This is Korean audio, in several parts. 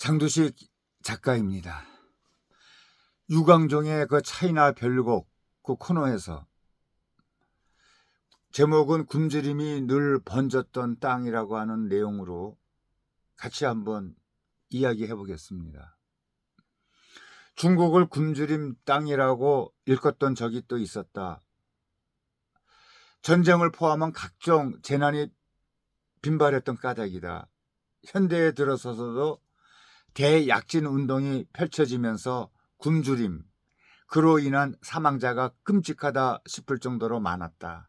장두식 작가입니다. 유광종의 그 차이나 별곡 그 코너에서 제목은 굶주림이 늘 번졌던 땅이라고 하는 내용으로 같이 한번 이야기해 보겠습니다. 중국을 굶주림 땅이라고 일컫던 적이 또 있었다. 전쟁을 포함한 각종 재난이 빈발했던 까닭이다. 현대에 들어서서도 대약진 운동이 펼쳐지면서 굶주림, 그로 인한 사망자가 끔찍하다 싶을 정도로 많았다.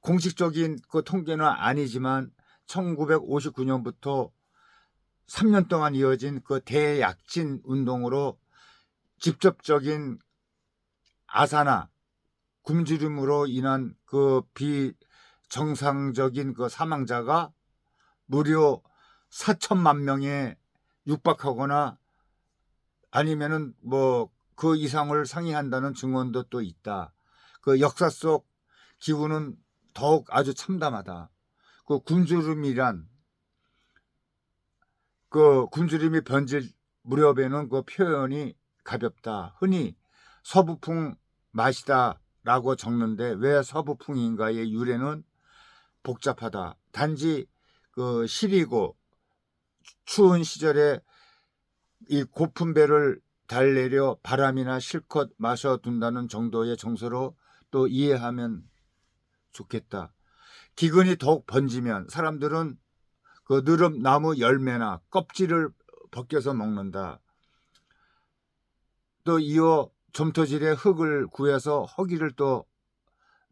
공식적인 그 통계는 아니지만 1959년부터 3년 동안 이어진 그 대약진 운동으로 직접적인 아사나 굶주림으로 인한 그 비정상적인 그 사망자가 무려 4천만 명에 육박하거나 아니면은 뭐 그 이상을 상회한다는 증언도 또 있다. 그 역사 속 기후는 더욱 아주 참담하다. 그 굶주림이란 그 굶주림이 번질 무렵에는 그 표현이 가볍다. 흔히 서부풍 맛이다 라고 적는데 왜 서부풍인가의 유래는 복잡하다. 단지 그 시리고 추운 시절에 이 고픈 배를 달래려 바람이나 실컷 마셔둔다는 정도의 정서로 또 이해하면 좋겠다. 기근이 더욱 번지면 사람들은 그 느릅 나무 열매나 껍질을 벗겨서 먹는다. 또 이어 점토질에 흙을 구해서 허기를 또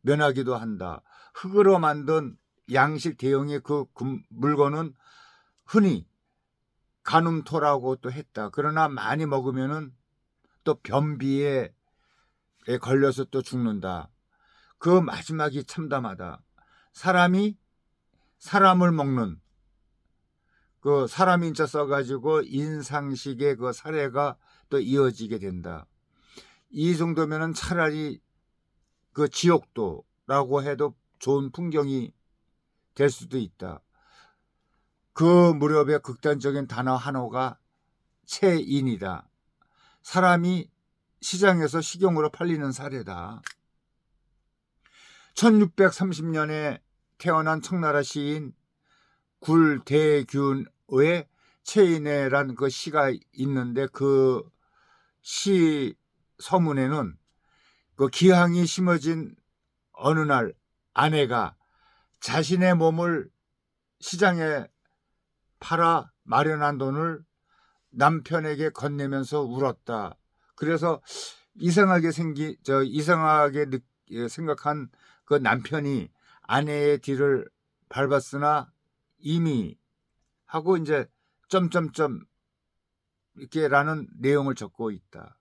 면하기도 한다. 흙으로 만든 양식 대용의 그 물건은 흔히 간음토라고 또 했다. 그러나 많이 먹으면은 또 변비에 걸려서 또 죽는다. 그 마지막이 참담하다. 사람이 사람을 먹는 그 사람 인자 써가지고 인상식의 그 사례가 또 이어지게 된다. 이 정도면은 차라리 그 지옥도라고 해도 좋은 풍경이 될 수도 있다. 그 무렵의 극단적인 단어 한호가 체인이다. 사람이 시장에서 식용으로 팔리는 사례다. 1630년에 태어난 청나라 시인 굴대균의 체인애란 그 시가 있는데 그 시 서문에는 그 기항이 심어진 어느 날 아내가 자신의 몸을 시장에 팔아 마련한 돈을 남편에게 건네면서 울었다. 그래서 이상하게 생기 저 이상하게 느, 예, 생각한 그 남편이 아내의 뒤를 밟았으나 이미 하고 이제 점점점 이렇게라는 내용을 적고 있다.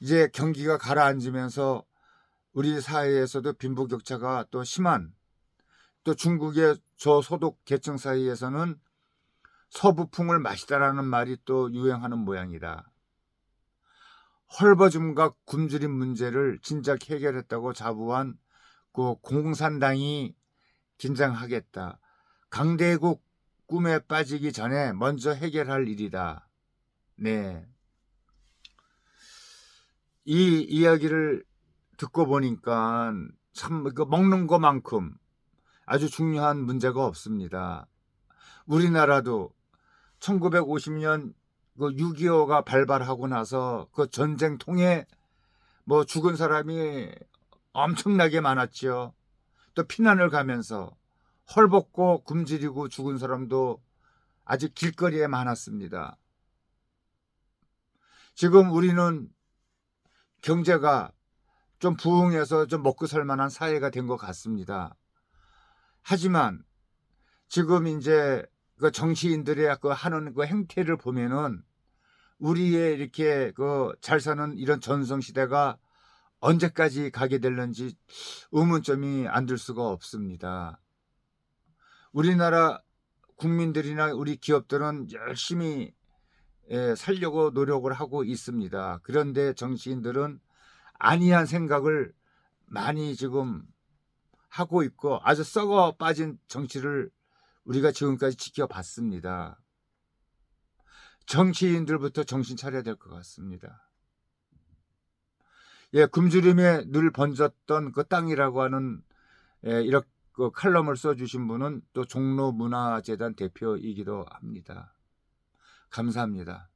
이제 경기가 가라앉으면서 우리 사회에서도 빈부격차가 또 심한 또 중국의 저소득 계층 사이에서는 서부풍을 마시다라는 말이 또 유행하는 모양이다. 헐버줌과 굶주림 문제를 진작 해결했다고 자부한 그 공산당이 긴장하겠다. 강대국 꿈에 빠지기 전에 먼저 해결할 일이다. 네. 이 이야기를 듣고 보니까 참 먹는 것만큼 아주 중요한 문제가 없습니다. 우리나라도 1950년 그 6.25가 발발하고 나서 그 전쟁 통에 뭐 죽은 사람이 엄청나게 많았죠. 또 피난을 가면서 헐벗고 굶주리고 죽은 사람도 아직 길거리에 많았습니다. 지금 우리는 경제가 좀 부흥해서 좀 먹고 살 만한 사회가 된 것 같습니다. 하지만 지금 이제 그 정치인들의 그 하는 그 행태를 보면은 우리의 이렇게 그 잘 사는 이런 전성 시대가 언제까지 가게 될는지 의문점이 안 들 수가 없습니다. 우리나라 국민들이나 우리 기업들은 열심히 예, 살려고 노력을 하고 있습니다. 그런데 정치인들은 아니한 생각을 많이 지금 하고 있고 아주 썩어 빠진 정치를 우리가 지금까지 지켜봤습니다. 정치인들부터 정신 차려야 될 것 같습니다. 예, 굶주림에 늘 번졌던 그 땅이라고 하는 예, 이렇게 그 칼럼을 써주신 분은 또 종로문화재단 대표이기도 합니다. 감사합니다.